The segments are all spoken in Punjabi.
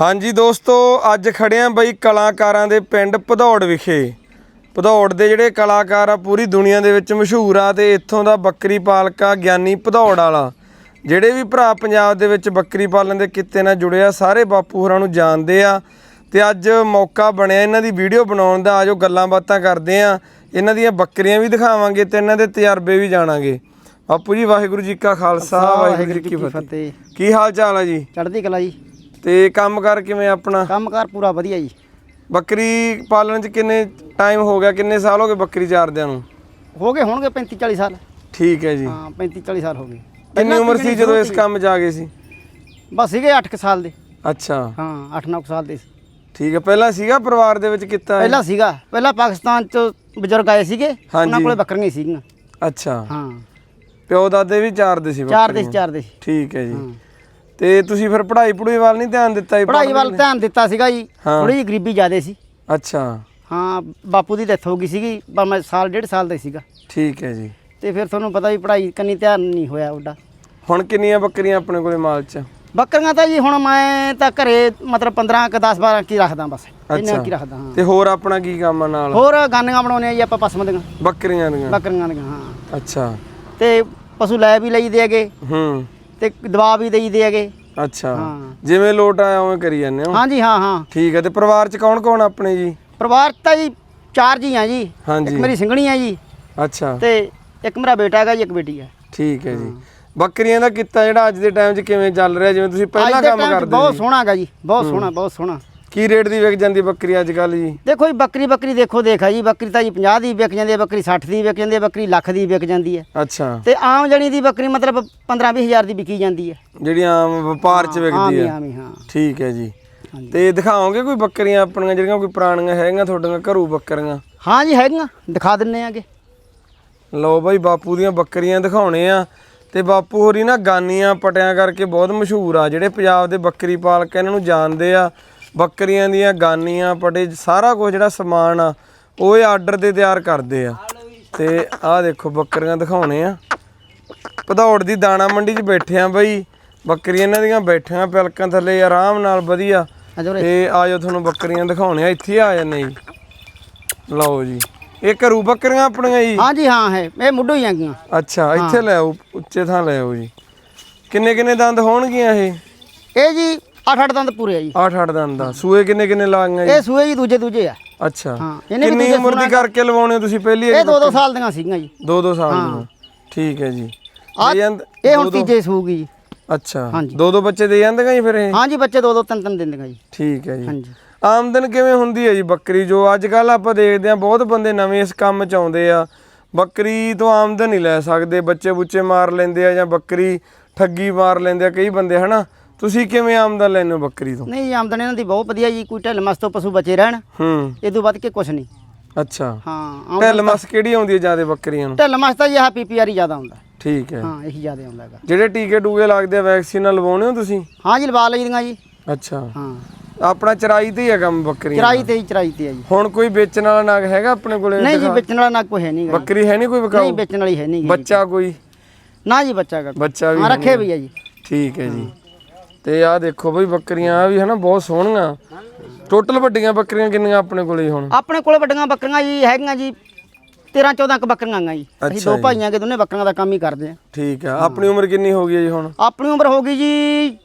ਹਾਂਜੀ ਦੋਸਤੋ ਅੱਜ ਖੜੇ ਆਂ ਬਈ ਕਲਾਕਾਰਾਂ ਦੇ ਪਿੰਡ ਭਦੌੜ ਵਿਖੇ। ਭਦੌੜ ਦੇ ਜਿਹੜੇ ਕਲਾਕਾਰ ਆ ਪੂਰੀ ਦੁਨੀਆ ਦੇ ਵਿੱਚ ਮਸ਼ਹੂਰ ਆ ਤੇ ਇੱਥੋਂ ਦਾ ਬੱਕਰੀ ਪਾਲਕਾ ਗਿਆਨੀ ਭਦੌੜ ਵਾਲਾ। ਜਿਹੜੇ ਵੀ ਭਰਾ ਪੰਜਾਬ ਦੇ ਵਿੱਚ ਬੱਕਰੀ ਪਾਲਣ ਦੇ ਕਿੱਤੇ ਨਾਲ ਜੁੜੇ ਆ ਸਾਰੇ ਬਾਪੂ ਹੋਰਾਂ ਨੂੰ ਜਾਣਦੇ ਆ। ਤੇ ਅੱਜ ਮੌਕਾ ਬਣਿਆ ਇਹਨਾਂ ਦੀ ਵੀਡੀਓ ਬਣਾਉਣ ਦਾ ਆਜੋ ਗੱਲਾਂ ਬਾਤਾਂ ਕਰਦੇ ਆ। ਇਹਨਾਂ ਦੀਆਂ ਬੱਕਰੀਆਂ ਵੀ ਦਿਖਾਵਾਂਗੇ ਤੇ ਇਹਨਾਂ ਦੇ ਤਜਰਬੇ ਵੀ ਜਾਣਾਂਗੇ। ਬਾਪੂ ਜੀ ਵਾਹਿਗੁਰੂ ਜੀ ਕਾ ਖਾਲਸਾ ਵਾਹਿਗੁਰੂ ਜੀ ਕੀ ਫਤਿਹ। ਫਤਿਹ। ਕੀ ਹਾਲ ਚਾਲ ਆ ਜੀ? ਚੜ੍ਹਦੀ ਕਲਾ ਜੀ। ਤੇ ਕੰਮ ਕਰ ਕਿਵੇਂ ਆਪਣਾ? ਕੰਮਕਾਰ ਪੂਰਾ ਵਧੀਆ ਜੀ। ਬੱਕਰੀ ਪਾਲਣ ਚ ਕਿੰਨੇ ਟਾਈਮ ਹੋ ਗਿਆ? ਕਿੰਨੇ ਸਾਲ ਹੋ ਗਏ ਬੱਕਰੀ ਚਾਰਦਿਆਂ ਨੂੰ? ਹੋ ਗਏ ਹੋਣਗੇ 35 40 ਸਾਲ। ਠੀਕ ਹੈ ਜੀ। ਹਾਂ 35 40 ਸਾਲ ਹੋ ਗਏ। ਕਿੰਨੀ ਉਮਰ ਸੀ ਜਦੋਂ ਇਸ ਕੰਮ 'ਚ ਆ ਗਏ ਸੀ? ਬਸ ਸੀਗੇ 8 ਸਾਲ ਦੇ। ਅੱਛਾ। ਹਾਂ 8 9 ਸਾਲ ਦੇ ਸੀ। ਠੀਕ ਹੈ ਪਹਿਲਾਂ ਸੀਗਾ ਪਰਿਵਾਰ ਦੇ ਵਿੱਚ ਕੀਤਾ? ਪਹਿਲਾਂ ਸੀਗਾ। ਪਹਿਲਾਂ ਪਾਕਿਸਤਾਨ ਚ ਬਜ਼ੁਰਗ ਆਏ ਸੀਗੇ ਉਹਨਾਂ। ਕੋਲੇ ਬੱਕਰੀਆਂ ਸੀਗੀਆਂ। ਅੱਛਾ। ਹਾਂ। ਪਿਓ ਦਾਦੇ ਵੀ ਚਾਰਦੇ ਸੀ ਬੱਕਰੀਆਂ। ਸੀ, ਚਾਰ ਦੇ ਸੀ। ਠੀਕ ਹੈ ਜੀ। ਹਾਂ। ਤੇ ਤੁਸੀਂ ਫਿਰ ਪੜ੍ਹਾਈ ਪੜੂਈ ਵੱਲ ਨਹੀਂ ਧਿਆਨ ਦਿੱਤਾ ਜੀ ਪੜ੍ਹਾਈ ਵੱਲ ਧਿਆਨ ਦਿੱਤਾ ਸੀਗਾ ਜੀ। ਥੋੜੀ ਜਿਹੀ ਗਰੀਬੀ ਜ਼ਿਆਦੇ ਸੀ। ਅੱਛਾ। ਹਾਂ ਬਾਪੂ ਦੀ ਡੈਥ ਹੋ ਗਈ ਸੀਗੀ ਪਰ ਮੈਂ ਸਾਲ ਡੇਢ ਸਾਲ ਦਾ ਸੀਗਾ। ਠੀਕ ਹੈ ਜੀ। ਤੇ ਫਿਰ ਤੁਹਾਨੂੰ ਪਤਾ ਵੀ ਪੜ੍ਹਾਈ ਕੰਨੀ ਧਿਆਨ ਨਹੀਂ ਹੋਇਆ ਉਹਦਾ। ਹੁਣ ਕਿੰਨੀਆਂ ਬੱਕਰੀਆਂ ਆਪਣੇ ਕੋਲੇ ਮਾਲ 'ਚ? ਬੱਕਰੀਆਂ ਤਾਂ ਜੀ ਹੁਣ ਮੈਂ ਤਾਂ ਘਰੇ ਮਤਲਬ 15 ਕ 10 12 ਕੀ ਰੱਖਦਾ ਬਸ। ਇੰਨਾ ਕੀ ਰੱਖਦਾ ਹਾਂ। ਤੇ ਹੋਰ ਆਪਣਾ ਕੀ ਕੰਮ ਆ ਨਾਲ? ਹੋਰ ਗਾਨੀਆਂ ਬਣਾਉਣੇ ਆ ਜੀ ਆਪਾਂ ਪਸ਼ੂਆਂ ਦੀਆਂ। ਬੱਕਰੀਆਂ ਦੀਆਂ। ਬੱਕਰੀਆਂ ਦੀਆਂ ਹਾਂ। ਅੱਛਾ। ਤੇ ਪਸ਼ੂ ਲੈ ਵੀ ਲਈਦੇ ਹੈਗੇ। ਹੂੰ। ਤੇ ਦਵਾ ਵੀ ਦੇਈਦੇ ਹੈਗੇ। ਅੱਛਾ। ਹਾਂ। ਜਿਵੇਂ ਲੋਟ ਆਇਆ ਉਵੇਂ ਕਰੀ ਜਾਂਦੇ ਹੋ? ਹਾਂਜੀ ਹਾਂ ਹਾਂ। ਠੀਕ ਹੈ ਤੇ ਪਰਿਵਾਰ 'ਚ ਕੌਣ ਕੌਣ ਆਪਣੇ ਜੀ? ਪਰਿਵਾਰ 'ਚ ਤਾਂ ਜੀ ਚਾਰ ਜੀ ਆ ਜੀ। ਇੱਕ ਹਾਂਜੀ ਮੇਰੀ ਸਿੰਘਣੀ ਆ ਜੀ। ਅੱਛਾ। ਤੇ ਇੱਕ ਮੇਰਾ ਬੇਟਾ ਹੈਗਾ ਜੀ ਇੱਕ ਬੇਟੀ ਹੈ ਠੀਕ ਹੈ ਜੀ। ਬੱਕਰੀਆਂ ਦਾ ਕਿੱਤਾ ਜਿਹੜਾ ਅੱਜ ਦੇ ਟਾਈਮ 'ਚ ਕਿਵੇਂ ਚੱਲ ਰਿਹਾ? ਜਿਵੇਂ ਤੁਸੀਂ ਪਹਿਲਾਂ ਅੱਜ ਦੇ ਕੰਮ time 'ਚ ਕਰਦੇ ਬਹੁਤ ਸੀ। ਸੋਹਣਾ ਹੈਗਾ ਜੀ ਬਹੁਤ ਸੋਹਣਾ ਬਹੁਤ ਸੋਹਣਾ। ਕੀ ਰੇਟ ਦੀ ਵਿਕ ਜਾਂਦੀ ਬੱਕਰੀ ਅੱਜ ਕੱਲ ਜੀ? ਦੇਖੋ ਜੀ ਬੱਕਰੀ ਬੱਕਰੀ ਦੇਖੋ ਦੇਖਾ ਜੀ ਬੱਕਰੀ ਤਾਂ ਜੀ 50 ਦੀ ਵਿਕ ਜਾਂਦੀ ਹੈ ਬੱਕਰੀ 60 ਦੀ ਵਿਕ ਜਾਂਦੀ ਹੈ ਬੱਕਰੀ ਲੱਖ ਦੀ ਵਿਕ ਜਾਂਦੀ ਹੈ। ਅੱਛਾ। ਤੇ ਆਮ ਜਣੀ ਦੀ ਬੱਕਰੀ ਮਤਲਬ 15 20 ਹਜ਼ਾਰ ਦੀ ਵਿਕੀ ਜਾਂਦੀ ਹੈ। ਜਿਹੜੀ ਆਮ ਵਪਾਰ 'ਚ ਵਿਕਦੀ ਹੀ ਹੈ। ਆਮ ਹੀ ਹਾਂ। ਠੀਕ ਹੈ ਜੀ। ਤੇ ਦਿਖਾਓਗੇ ਕੋਈ ਬੱਕਰੀਆਂ ਆਪਣੀਆਂ ਜਿਹੜੀਆਂ ਕੋਈ ਪੁਰਾਣੀਆਂ ਹੈਗੀਆਂ ਤੁਹਾਡੀਆਂ ਘਰੂ ਬੱਕਰੀਆਂ? ਹਾਂ ਜੀ ਹੈਗੀਆਂ ਦਿਖਾ ਦਿੰਨੇ ਆਗੇ। ਲਓ ਬਾਈ ਬਾਪੂ ਦੀਆਂ ਬੱਕਰੀਆਂ ਦਿਖਾਉਣੇ ਆ। ਤੇ ਬਾਪੂ ਹੋਰੀ ਨਾ ਗਾਨੀਆਂ ਪਟਿਆਂ ਕਰਕੇ ਬਹੁਤ ਮਸ਼ਹੂਰ ਆ ਜਿਹੜੇ ਪੰਜਾਬ ਦੇ ਬੱਕਰੀ ਪਾਲਕ ਇਹਨਾਂ ਨੂੰ ਜਾਣਦੇ ਆ। ਬੱਕਰੀਆਂ ਦੀਆਂ ਗਾਨੀਆਂ ਪਟੇ ਸਾਰਾ ਕੁਝ ਜਿਹੜਾ ਸਮਾਨ ਆ ਉਹ ਇਹ ਆਰਡਰ ਤੇ ਤਿਆਰ ਕਰਦੇ ਆ। ਤੇ ਆਹ ਦੇਖੋ ਬੱਕਰੀਆਂ ਦਿਖਾਉਣੇ ਆ। ਭਦੌੜ ਦੀ ਦਾਣਾ ਮੰਡੀ 'ਚ ਬੈਠੇ ਆ ਬਾਈ। ਬੱਕਰੀਆਂ ਇਹਨਾਂ ਦੀਆਂ ਬੈਠੀਆਂ ਪਿਲਕਾਂ ਥੱਲੇ ਆਰਾਮ ਨਾਲ ਵਧੀਆ। ਤੇ ਆਜੋ ਤੁਹਾਨੂੰ ਬੱਕਰੀਆਂ ਦਿਖਾਉਣੇ ਆ ਇੱਥੇ ਆ ਜਾਂਦੇ ਜੀ। ਲਓ ਜੀ। ਇਹ ਘਰੂ ਬੱਕਰੀਆਂ ਆਪਣੀਆਂ ਜੀ? ਹਾਂ ਜੀ ਹਾਂ ਹੈ। ਇਹ ਮੁੱਢੋਂ ਹੀ ਆਗੀਆਂ ਅੱਛਾ ਇੱਥੇ ਲੈ ਆਓ ਉੱਚੇ ਥਾਂ ਲੈ ਆਓ ਜੀ। ਕਿੰਨੇ ਕਿੰਨੇ ਦੰਦ ਹੋਣਗੀਆਂ ਇਹ? ਇਹ ਜੀ 8-8 ਦੰਦ ਪੂਰੇ ਆ ਜੀ। 8-8 ਦੰਦ ਦਾ ਸੂਏ ਕਿੰਨੇ ਕਿੰਨੇ ਲਾਗੀਆਂ ਜੀ? ਇਹ ਸੂਏ ਜੀ ਦੂਜੇ ਦੂਜੇ ਆ। ਅੱਛਾ। ਹਾਂ, ਇਹਨੇ ਵੀ ਕਿੰਨੀ ਉਮਰ ਦੀ ਕਰਕੇ ਲਵਾਉਣੇ ਹੋ ਤੁਸੀਂ ਪਹਿਲੀ ਇਹ 2-2 ਸਾਲ ਦੀਆਂ ਸੀਗੀਆਂ ਜੀ। 2-2 ਸਾਲ ਦੀਆਂ। ਠੀਕ ਹੈ ਜੀ। ਦੇ ਜਾਂਦ- ਇਹ ਹੁਣ ਤੀਜੇ ਸੂਗੀ ਜੀ। ਅੱਛਾ। ਹਾਂਜੀ। ਦੋ ਦੋ ਬੱਚੇ ਦੇ ਜਾਂਦੇ ਜੀ ਫਿਰ ਇਹ? ਹਾਂ ਜੀ ਬੱਚੇ 2-2 3-3 ਦਿੰਦੀਆਂ ਜੀ। ਠੀਕ ਹੈ ਜੀ। ਹਾਂਜੀ। ਆਮਦਨ ਕਿਵੇਂ ਹੁੰਦੀ ਹੈ ਜੀ ਬੱਕਰੀ ਜੋ? ਅੱਜ ਕੱਲ ਆਪਾਂ ਦੇਖਦੇ ਆ ਬਹੁਤ ਬੰਦੇ ਨਵੇਂ ਇਸ ਕੰਮ 'ਚ ਆਉਂਦੇ ਆ। ਬੱਕਰੀ ਤੋਂ ਆਮਦਨ ਨਹੀਂ ਲੈ ਸਕਦੇ। ਬੱਚੇ ਬੁੱਚੇ ਮਾਰ ਲੈਂਦੇ ਆ ਜਾਂ ਬੱਕਰੀ ਠੱਗੀ ਮਾਰ ਲੈਂਦੇ ਆ ਕਈ ਬੰਦੇ ਹਨਾ? ਤੁਸੀਂ ਕਿਵੇਂ ਆਮਦਨ ਲੈਂਦੇ ਹੋ ਬੱਕਰੀ ਤੋਂ? ਨਹੀਂ ਆਮਦਨ ਇਹਨਾਂ ਦੀ ਬਹੁਤ ਵਧੀਆ ਜੀ ਕੋਈ ਢਿੱਲ ਮਸ ਤੋਂ ਪਸ਼ੂ ਬਚੇ ਰਹਿਣ। ਹੂੰ। ਇਹ ਤੋਂ ਵੱਧ ਕੇ ਕੁਝ ਨਹੀਂ। ਅੱਛਾ। ਹਾਂ ਢਿੱਲ ਮਸ ਕਿਹੜੀ ਆਉਂਦੀ ਹੈ ਜ਼ਿਆਦਾ ਬੱਕਰੀਆਂ ਨੂੰ? ਢਿੱਲ ਮਸ ਤਾਂ ਆਹ ਪੀਪੀਆਰ ਹੀ ਜ਼ਿਆਦਾ ਹੁੰਦਾ। ਠੀਕ ਹੈ। ਹਾਂ ਇਹੀ ਜ਼ਿਆਦਾ ਆਉਂਦਾ ਹੈਗਾ। ਜਿਹੜੇ ਟੀਕੇ ਟੂਕੇ ਲੱਗਦੇ ਆ ਵੈਕਸੀਨ ਲਵਾਉਣੇ ਹੋ ਤੁਸੀਂ? ਹਾਂ ਜੀ ਲਵਾ ਲਈਆਂ ਜੀ। ਅੱਛਾ। ਹਾਂ। ਆਪਣਾ ਚਰਾਈ ਤੇ ਹੀ ਹੈ ਕੰਮ ਬੱਕਰੀਆਂ ਚਰਾਈ ਤੇ ਹੀ ਚਰਾਈ ਤੇ ਆ ਜੀ। ਹੁਣ ਕੋਈ ਵੇਚਣ ਵਾਲਾ ਨਾਗ ਹੈਗਾ ਆਪਣੇ ਕੋਲੇ ਨਹੀਂ ਜੀ ਵੇਚਣ ਵਾਲਾ ਨਾ ਕੋਈ ਹੈ ਨਹੀਂ ਬੱਕਰੀ ਹੈ ਨਹੀਂ ਕੋਈ ਨਹੀਂ ਵਿਕਾਊ ਵੇਚਣ ਵਾਲੀ ਹੈ ਨਹੀਂ। ਬੱਚਾ ਕੋਈ? ਨਾ ਜੀ ਬੱਚਾ ਬੱਚਾ ਵੀ ਹਾਂ ਹੈ ਰੱਖੇ ਵੀ ਆ ਜੀ। ਠੀਕ ਹੈ ਜੀ। ਤੇ ਆਹ ਦੇਖੋ ਬਈ ਬੱਕਰੀਆਂ ਆ ਵੀ ਹਨਾ ਬਹੁਤ ਸੋਹਣੀਆਂ। ਟੋਟਲ ਵੱਡੀਆਂ ਬੱਕਰੀਆਂ ਕਿੰਨੀਆਂ ਆਪਣੇ ਕੋਲੇ ਹੁਣ? ਆਪਣੇ ਕੋਲ ਵੱਡੀਆਂ ਬੱਕਰੀਆਂ ਜੀ ਹੈਗੀਆਂ ਜੀ 13 14 ਕ ਬੱਕਰੀਆਂ ਆਈਆਂ ਜੀ। ਅਸੀਂ ਅੱਛਾ ਦੋ ਜੀ। ਭਾਈਆਂ ਕੇ ਦੋਨੇ ਬੱਕਰੀਆਂ ਦਾ ਕੰਮ ਹੀ ਕਰਦੇ ਆ। ਠੀਕ ਹੈ ਆਪਣੀ ਉਮਰ ਕਿੰਨੀ ਹੋ ਗਈ ਹੈ ਜੀ ਹੁਣ? ਆਪਣੀ ਉਮਰ ਹੋ ਗਈ ਜੀ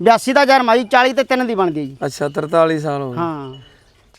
82 ਦਾ ਜਨਮ ਆ ਜੀ 40 ਤੇ 3 ਦੀ ਬਣਦੀ ਹੈ ਜੀ। ਅੱਛਾ 43 ਸਾਲ ਹੋ ਗਏ। ਹਾਂ।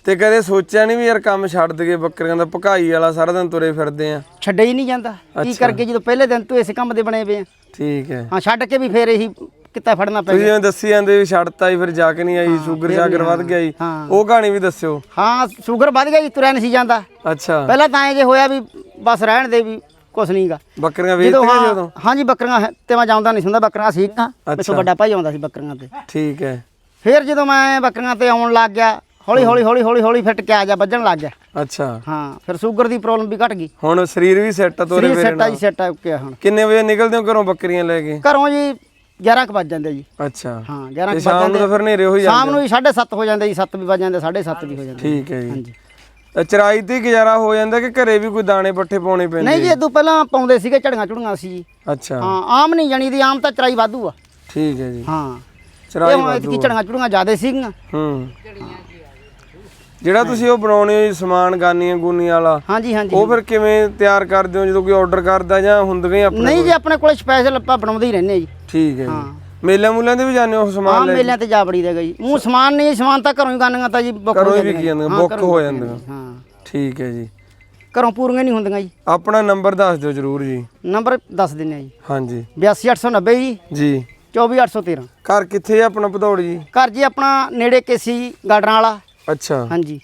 ਤੇ ਕਦੇ ਸੋਚਿਆ ਨਹੀਂ ਵੀ ਯਾਰ ਕੰਮ ਛੱਡ ਦਈਏ ਬੱਕਰੀਆਂ ਦਾ ਭਕਾਈ ਵਾਲਾ ਸਾਰਾ ਦਿਨ ਤੁਰੇ ਫਿਰਦੇ ਆ? ਛੱਡੇ ਹੀ ਨਹੀਂ ਜਾਂਦਾ। ਕੀ ਕਰਕੇ ਜਦੋਂ ਪਹਿਲੇ ਦਿਨ ਤੋਂ ਇਸੇ ਕੰਮ ਦੇ ਬਣੇ ਪਏ ਆ। ਠੀਕ ਹੈ। ਹਾਂ ਛੱਡ ਕੇ ਵੀ ਫੇਰ ਇਹੀ ਕਿੱਤਾ ਫੜਨਾ ਪੈ ਤੁਸੀਂ ਗਿਆ? ਜਿਵੇਂ ਦੱਸੀ ਜਾਂਦੇ ਵੀ ਛੱਡਤਾ ਹੀ ਫਿਰ ਜਾ ਕੇ ਨਹੀਂ ਆਈ ਸ਼ੂਗਰ ਸ਼ਾਗਰ ਵੱਧ ਗਿਆ ਜੀ। ਹਾਂ। ਉਹ ਕਹਾਣੀ ਵੀ ਦੱਸਿਓ। ਹਾਂ ਸ਼ੂਗਰ ਵੱਧ ਗਿਆ ਜੀ ਤੁਰਿਆ ਨਹੀਂ ਸੀ ਜਾਂਦਾ। ਅੱਛਾ। ਪਹਿਲਾਂ ਤਾਂ ਇਹ ਜੇ ਹੋਇਆ ਵੀ ਬਸ ਰਹਿਣ ਦੇ ਵੀ ਕੁਛ ਨਹੀਂਗਾ ਬੱਕਰੀਆਂ ਵੇਚਤੀਆਂ ਹਾਂ ਜਦੋਂ? ਹਾਂਜੀ ਬੱਕਰੀਆਂ ਹੈ- ਤੇ ਮੈਂ ਜਾਂਦਾ ਨਹੀਂ ਹੁੰਦਾ ਬੱਕਰੀਆਂ ਸੀਗੀਆਂ ਅੱਛਾ। ਮੇਥੋਂ ਵੱਡਾ ਭਾਈ ਆਉਂਦਾ ਸੀ ਬੱਕਰੀਆਂ ਤੇ। ਠੀਕ ਹੈ। ਫਿਰ ਜਦੋਂ ਮੈਂ ਬੱਕਰੀਆਂ ਤੇ ਆਉਣ ਲੱਗ ਗਿਆ ਹੌਲੀ ਹੌਲੀ ਹੌਲੀ ਹੌਲੀ ਹੌਲੀ ਫਿੱਟ ਕੇ ਆ ਜਾ ਵੱਜਣ ਲੱਗ ਗਿਆ। ਅੱਛਾ। ਹਾਂ ਫਿਰ ਸ਼ੂਗਰ ਦੀ ਪ੍ਰੋਬਲਮ ਵੀ ਘਟ ਗਈ। ਹੁਣ ਸਰੀਰ ਵੀ ਸੈੱਟ ਤੋਰੇ ਸਰੀਰ ਸੈੱਟ ਆ ਜੀ ਸੈੱਟ ਆ ਕੇ ਹੁਣ। ਕਿੰਨੇ ਵਜੇ ਨਿਕਲਦੇ ਹੋ ਘਰੋਂ ਬੱਕਰੀਆਂ ਲੈ ਕੇ? ਘਰੋਂ ਜੀ 11 ਕੁ ਵੱਜ ਜਾਂਦੇ ਜੀ। ਅੱਛਾ। ਹਾਂ 11 ਤੇ ਕੁ ਵੱਜ ਸ਼ਾਮ ਨੂੰ ਜਾਂਦੇ ਤਾਂ ਫਿਰ ਹਨੇਰੇ ਸ਼ਾਮ ਜਾਂਦੇ ਨੂੰ ਵੀ 7:30 ਹੋ ਜਾਂਦੇ ਜੀ 7 ਵੀ ਵੱਜ ਜਾਂਦੇ 7:30 ਵੀ ਹੋ ਜਾਂਦੇ ਠੀਕ ਹੈ ਜੀ। ਹਾਂਜੀ। ਤਾਂ ਚਰਾਈ ਤੇ ਹੀ ਗੁਜ਼ਾਰਾ ਹੋ ਜਾਂਦਾ ਕਿ ਘਰੇ ਵੀ ਕੋਈ ਦਾਣੇ ਪੱਠੇ ਪਾਉਣੇ ਪੈਂਦੇ ਨਹੀਂ ਜੀ ਇਦੋਂ ਪਹਿਲਾਂ ਪਾਉਂਦੇ ਸੀਗੇ ਝੜੀਆਂ ਝੁੜੀਆਂ ਸੀ ਜੀ। ਅੱਛਾ। ਹਾਂ ਆਮ ਨਹੀਂ ਜਾਣੀ ਦੀ ਆਮ ਤਾਂ ਚਰਾਈ ਵਾਧੂ ਆ। ਠੀਕ ਹੈ ਜੀ। ਹਾਂ। ਚਰਾਈ ਇਹ ਹੁਣ ਵਾਧੂ ਇਤਕੀ ਝੜੀਆਂ ਝੁੜੀਆਂ ਜ਼ਿਆਦੇ ਸੀਗੀਆਂ। ਹੂੰ। ਜਿਹੜਾ ਤੁਸੀਂ ਉਹ ਬਣਾਉਣੇ ਹੋ ਜੀ ਸਮਾਨ ਗਾਨੀਆਂ ਗੂਨੀਆਂ ਵਾਲਾ ਹਾਂਜੀ ਹਾਂਜੀ। ਉਹ ਫਿਰ ਕਿਵੇਂ ਤਿਆਰ ਕਰਦੇ ਹੋ? ਜਦੋਂ ਕੋਈ ਆਰਡਰ ਕਰਦਾ ਜਾਂ ਹੁੰਦੀਆਂ ਹੀ ਆਪਣੇ ਨਹੀਂ ਜੀ ਆਪਣੇ ਕੋਲ ਸਪੈਸ਼ਲ ਆਪਾਂ ਬਣਾਉਂਦੇ ਹੀ ਰਹਿੰਦੇ ਆ ਜੀ। ਠੀਕ ਹੈ ਜੀ। ਮੇਲਿਆਂ ਮੂਲਿਆਂ ਦੇ ਵੀ ਜਾਂਦੇ ਹੋ ਹਾਂ ਸਮਾਨ ਲੈ ਮੇਲਿਆਂ ਤੇ ਜਾ ਬੜੀ ਜੀ। ਉਹ ਸਮਾਨ ਨਹੀਂ ਸਮਾਨ ਤਾਂ ਘਰੋਂ ਹੀ ਗਾਨੀਆਂ ਤਾਂ ਜੀ ਬੁੱਕ ਘਰੋਂ ਹੀ ਵਿਕ ਜਾਂਦੀਆਂ, ਹਾਂ, ਬੁੱਕ ਘਰੋਂ ਹੋ ਜਾਂਦੀਆਂ। ਹਾਂ। ਠੀਕ ਹੈ ਜੀ। ਘਰੋਂ ਪੂਰੀਆਂ ਨਹੀਂ ਹੁੰਦੀਆਂ ਜੀ। ਆਪਣਾ ਨੰਬਰ ਦੱਸ ਦਿਓ ਜਰੂਰ ਜੀ। ਨੰਬਰ ਦੱਸ ਦਿੰਨੇ ਆ ਜੀ। ਹਾਂਜੀ। 82890 ਜੀ। ਜੀ। 24813 ਘਰ ਕਿੱਥੇ ਹੈ ਆਪਣਾ ਭਦੌੜ ਜੀ? ਘਰ ਜੀ ਆਪਣਾ ਨੇੜੇ ਕੇਸੀ ਗਾਰਡਨ ਵਾਲਾ। ਅੱਛਾ। ਹਾਂਜੀ।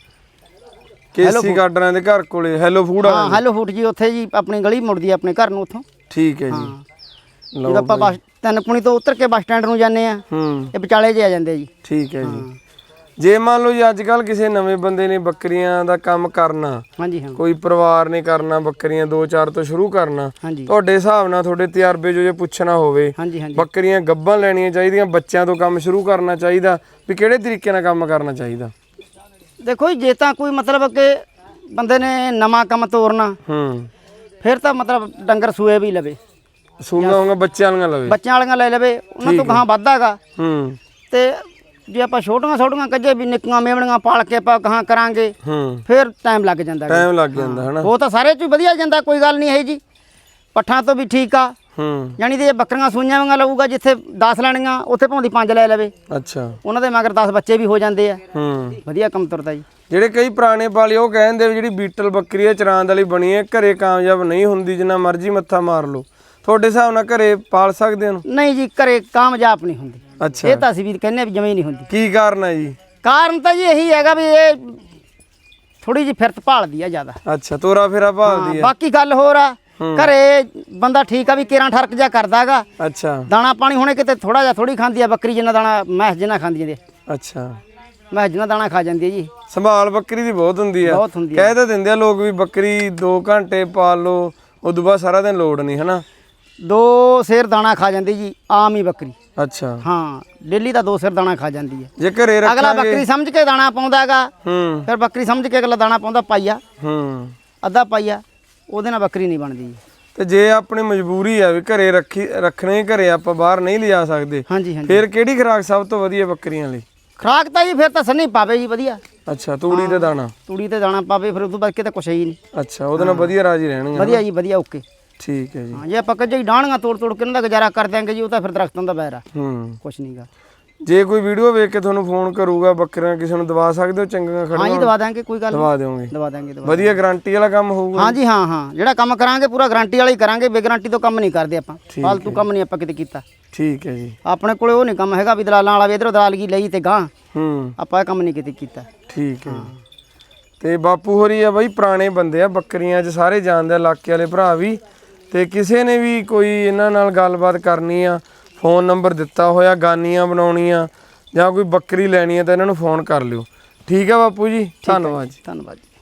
ਕੇਸੀ ਗਾਰਡਨਾਂ ਦੇ ਘਰ ਕੋਲੇ ਹੈਲੋ ਫੂਡ ਹਾਂ ਵਾਲਾ ਹੈਲੋ ਫੂਡ ਜੀ ਉੱਥੇ ਜੀ ਆਪਣੀ ਗਲੀ ਮੁੜਦੀ ਆ ਆਪਣੇ ਘਰ ਨੂੰ ਉੱਥੋਂ। ਠੀਕ ਹੈ ਜੀ। ਹਾਂ। ਲਓ ਜਦੋਂ ਆਪਾਂ ਬੱਸ ਤਿੰਨ ਪੁਣੀ ਤੋਂ ਉਤਰ ਕੇ ਬੱਸ ਸਟੈਂਡ ਨੂੰ ਜਾਂਦੇ ਆ। ਹੂੰ। ਇਹ ਵਿਚਾਲੇ ਜੇ ਆ ਜਾਂਦੇ ਜੀ। ਠੀਕ ਹੈ ਜੀ। ਜੇ ਮੰਨ ਲਓ ਜੀ ਅੱਜ ਕੱਲ ਕਿਸੇ ਨਵੇਂ ਬੰਦੇ ਨੇ ਬੱਕਰੀਆਂ ਦਾ ਕੰਮ ਕਰਨਾ ਹਾਂਜੀ ਹਾਂ। ਕੋਈ ਪਰਿਵਾਰ ਨੇ ਕਰਨਾ ਬੱਕਰੀਆਂ ਦੋ ਚਾਰ ਤੋਂ ਸ਼ੁਰੂ ਕਰਨਾ ਹਾਂਜੀ। ਤੁਹਾਡੇ ਹਿਸਾਬ ਨਾਲ ਤੁਹਾਡੇ ਤਜਰਬੇ ਜੋ ਜੇ ਪੁੱਛਣਾ ਹੋਵੇ ਹਾਂਜੀ ਹਾਂਜੀ। ਬੱਕਰੀਆਂ ਗੱਭਾਂ ਲੈਣੀਆਂ ਚਾਹੀਦੀਆਂ ਬੱਚਿਆਂ ਤੋਂ ਕੰਮ ਸ਼ੁਰੂ ਕਰਨਾ ਚਾਹੀਦਾ ਵੀ ਕਿਹੜੇ ਤਰੀਕੇ ਨਾਲ ਕੰਮ ਕਰਨਾ ਚਾਹੀਦਾ? ਦੇਖੋ ਜੀ ਜੇ ਤਾਂ ਕੋਈ ਮਤਲਬ ਕਿ ਬੰਦੇ ਨੇ ਨਵਾਂ ਕੰਮ ਤੋਰਨਾ ਹੂੰ। ਫਿਰ ਤਾਂ ਮਤਲਬ ਡੰਗਰ ਸੂਏ ਵੀ ਲਵੇ। ਸੂਗਾ ਹੋਗਾ ਬੱਚਿਆਂ ਵਾਲੀਆਂ ਲਵੇ ਬੱਚਿਆਂ ਵਾਲੀਆਂ ਲੈ ਲਵੇ ਉਹਨਾਂ ਤੋਂ ਗਾਂ ਵੱਧਾਗਾ ਹੂੰ। ਤੇ ਜੇ ਆਪਾਂ ਛੋਟੀਆਂ ਛੋਟੀਆਂ ਕੱਜੇ ਵੀ ਨਿੱਕੀਆਂ ਮੇਵਣੀਆਂ ਪਾਲ ਕੇ ਆਪਾਂ ਗਾਂ ਕਰਾਂਗੇ ਹੂੰ। ਫਿਰ ਟਾਈਮ ਲੱਗ ਜਾਂਦਾ। ਟਾਈਮ ਲੱਗ ਜਾਂਦਾ ਹਨਾ। ਉਹ ਤਾਂ ਸਾਰੇ ਚ ਵਧੀਆ ਜਾਂਦਾ ਕੋਈ ਗੱਲ ਨਹੀਂ ਹੈ ਜੀ। ਪੱਠਾਂ ਤੋਂ ਵੀ ਠੀਕ ਆ। ਹੂੰ। ਯਾਨੀ ਤੇ ਬੱਕਰੀਆਂ ਸੂਈਆਂ ਵਾਂਗਾ ਲਊਗਾ ਜਿੱਥੇ 10 ਲੈਣੀਆਂ ਉੱਥੇ ਭਾਵੇਂ 5 ਲੈ ਲਵੇ। ਅੱਛਾ। ਉਹਨਾਂ ਦੇ ਮਗਰ 10 ਬੱਚੇ ਵੀ ਹੋ ਜਾਂਦੇ ਆ। ਹੂੰ। ਵਧੀਆ ਕੰਮ ਤੁਰਦਾ ਜੀ। ਜਿਹੜੇ ਕਈ ਪੁਰਾਣੇ ਪਾਲੇ ਉਹ ਕਹਿੰਦੇ ਵੀ ਜਿਹੜੀ ਬੀਟਲ ਬੱਕਰੀ ਹੈ ਚਰਾਂਦ ਵਾਲੀ ਬਣੀ ਹੈ ਘਰੇ ਕਾਮਯਾਬ ਨਹੀਂ ਹੁੰਦੀ ਜਿੰਨਾ ਮਰਜ਼ੀ ਮੱਥਾ ਮਾਰ ਲਓ। ਤੁਹਾਡੇ ਹਿਸਾਬ ਨਾਲ ਘਰੇ ਪਾਲ ਸਕਦੇ ਹੋ ਨਹੀਂ ਜੀ ਘਰੇ ਕਾਮਯਾਬ ਨਹੀਂ ਹੁੰਦੀ। ਅੱਛਾ। ਇਹ ਤਾਂ ਅਸੀਂ ਵੀ ਕਹਿੰਦੇ ਵੀ ਜਮੇ ਨਹੀਂ ਹੁੰਦੀ। ਕੀ ਕਾਰਨ ਹੈ ਜੀ? ਕਾਰਨ ਤਾਂ ਜੀ ਇਹੀ ਹੈਗਾ ਵੀ ਇਹ ਥੋੜੀ ਜਿਹੀ ਫਿਰਤ ਭਾਲਦੀ ਆ ਜ਼ਿਆਦਾ। ਅੱਛਾ ਤੋਰਾ ਫੇਰਾ ਭਾਲਦੀ ਹੈ ਬਾਕੀ ਗੱਲ ਹੋਰ ਆ ਘਰੇ ਬੰਦਾ ਠੀਕ ਆ ਵੀ ਕੇਰਾਂ ਠਰਕ ਜਾ ਕਰਦਾਗਾ ਅੱਛਾ। ਦਾਣਾ ਪਾਣੀ ਹੁਣੇ ਕਿਤੇ ਥੋੜਾ ਜਿਹਾ ਥੋੜੀ ਖਾਂਦੀ ਆ ਬੱਕਰੀ ਜਿੰਨਾ ਦਾਣਾ ਮੈਸ ਜਿੰਨਾ ਖਾਂਦੀ ਆ ਦੇ ਅੱਛਾ। ਮੈਸ ਜਿੰਨਾ ਦਾਣਾ ਖਾ ਜਾਂਦੀ ਆ ਜੀ। ਸੰਭਾਲ ਬੱਕਰੀ ਦੀ ਬਹੁਤ ਹੁੰਦੀ ਆ। ਬਹੁਤ ਹੁੰਦੀ ਆ। ਕਹਿ ਤਾਂ ਦਿੰਦੇ ਆ ਲੋਕ ਵੀ ਬੱਕਰੀ 2 ਘੰਟੇ ਪਾਲ ਲਓ ਉਦੋਂ ਬਾਅਦ ਸਾਰਾ ਦਿਨ ਲੋੜ ਨਹੀਂ ਹਨਾ? ਦੋ ਸਿਰ ਦਾਣਾ ਖਾ ਜਾਂਦੀ ਜੀ ਆਮ ਹੀ ਬੱਕਰੀ। ਅੱਛਾ। ਹਾਂ ਡੇਲੀ ਦਾ ਦੋ ਸਿਰ ਦਾਣਾ ਖਾ ਜਾਂਦੀ ਹੈ। ਜੇ ਘਰੇ ਅਗਲਾ ਰੱਖਾਂਗੇ ਬੱਕਰੀ ਸਮਝ ਕੇ ਦਾਣਾ ਪਾਉਂਦਾਗਾ ਹੂੰ। ਫਿਰ ਬੱਕਰੀ ਸਮਝ ਕੇ ਅਗਲਾ ਦਾਣਾ ਪਾਉਂਦਾ ਪਾਈਆ। ਹੂੰ। ਅੱਧਾ ਪਾਈਆ ਉਹਦੇ ਨਾਲ ਬੱਕਰੀ ਨਹੀਂ ਬਣਦੀ ਜੀ। ਤੇ ਜੇ ਆਪਣੀ ਮਜਬੂਰੀ ਆ ਵੀ ਘਰੇ ਰੱਖੀ ਰੱਖਣੇ ਘਰੇ ਆਪਾਂ ਬਾਹਰ ਨਹੀਂ ਲਿਜਾ ਸਕਦੇ ਹਾਂਜੀ ਹਾਂਜੀ। ਫਿਰ ਕਿਹੜੀ ਖੁਰਾਕ ਸਭ ਤੋਂ ਵਧੀਆ ਬੱਕਰੀਆਂ ਲਈ? ਖਰਾਕ ਤਾਂ ਜੀ ਫਿਰ ਤਾਂ ਸੰਨੀ ਪਾਵੇ ਜੀ ਵਧੀਆ। ਅੱਛਾ ਤੂੜੀ ਤੇ ਦਾਣਾ? ਤੂੜੀ ਤੇ ਦਾਣਾ ਪਾਵੇ ਫਿਰ ਉਸ ਤੋਂ ਬਾਅਦ ਕਿਤੇ ਕੁਛ ਹੈ ਹੀ ਨਹੀਂ। ਅੱਛਾ ਉਹਦੇ ਨਾਲ ਵਧੀਆ ਰਾਜੀ ਰਹਿਣਗੇ ਵਧੀਆ ਜੀ ਵਧੀਆ ਓਕੇ। ਠੀਕ ਹੈ ਜੀ। ਹਾਂ ਜੇ ਆਪਾਂ ਕੱਜੇ ਡਾਣੀਆਂ ਤੋੜ ਤੋੜ ਕੇ ਉਹਨਾਂ ਦਾ ਗੁਜ਼ਾਰਾ ਕਰ ਦਿਆਂਗੇ ਜੀ ਉਹ ਤਾਂ ਫਿਰ ਦਰਖਤਾਂ ਦਾ ਬੈਰ ਆ। ਹੂੰ। ਕੁਛ ਨਹੀਂਗਾ ਜੇ ਕੋਈ ਵੀਡੀਓ ਵੇਖ ਕੇ ਤੁਹਾਨੂੰ ਫੋਨ ਕਰੂਗਾ ਬੱਕਰੀਆਂ ਕਿਸੇ ਨੂੰ ਦਵਾ ਸਕਦੇ ਹੋ ਚੰਗੀਆਂ ਹਾਂ ਖੜੀਆਂ ਜੀ ਦਵਾ ਦਾਂਗੇ ਕੋਈ ਗੱਲ ਨਹੀਂ ਦਵਾ ਦਿਓਗੇ। ਦਵਾ ਦਾਂਗੇ ਦਵਾ ਵਧੀਆ ਗਾਰੰਟੀ ਵਾਲਾ ਕੰਮ ਹੋਊਗਾ। ਹਾਂ ਜੀ ਹਾਂ ਹਾਂ। ਜਿਹੜਾ ਕੰਮ ਕਰਾਂਗੇ ਪੂਰਾ ਗਾਰੰਟੀ ਵਾਲਾ ਹੀ ਕਰਾਂਗੇ ਬੇਗਾਰੰਟੀ ਤੋਂ ਕੰਮ ਨਹੀਂ ਕਰਦੇ ਆਪਾਂ। ਫालतू ਕੰਮ ਨਹੀਂ ਆਪਾਂ ਕਿਤੇ ਕੀਤਾ। ਠੀਕ ਹੈ ਜੀ। ਆਪਣੇ ਕੋਲੇ ਉਹ ਨਹੀਂ ਕੰਮ ਹੈਗਾ ਵੀ ਦਲਾਲਾਂ ਵਾਲਾ ਵੀ ਇਧਰੋਂ ਦਲਾਲਗੀ ਲਈ ਤੇ ਗਾਂ ਹੂੰ। ਆਪਾਂ ਇਹ ਕੰਮ ਨਹੀਂ ਕਿਤੇ ਕੀਤਾ। ਠੀਕ ਹੈ। ਤੇ ਬਾਪੂ ਹੋਰੀ ਆ ਬਾਈ ਪੁਰਾਣੇ ਬੰਦੇ ਆ ਬੱਕਰੀਆਂ 'ਚ ਸਾਰੇ ਜਾਣਦੇ ਇਲਾਕੇ ਵਾਲੇ ਭਰਾ ਵੀ। ਤੇ ਕਿਸੇ ਨੇ ਵੀ ਕੋਈ ਇਹਨਾਂ ਨਾਲ ਗੱਲਬਾਤ ਕਰਨੀ ਆ ਫੋਨ ਨੰਬਰ ਦਿੱਤਾ ਹੋਇਆ ਗਾਨੀਆਂ ਬਣਾਉਣੀਆਂ ਜਾਂ ਕੋਈ ਬੱਕਰੀ ਲੈਣੀ ਆ ਤਾਂ ਇਹਨਾਂ ਨੂੰ ਫੋਨ ਕਰ ਲਿਓ। ਠੀਕ ਆ ਬਾਪੂ ਜੀ ਧੰਨਵਾਦ ਜੀ। ਧੰਨਵਾਦ ਜੀ।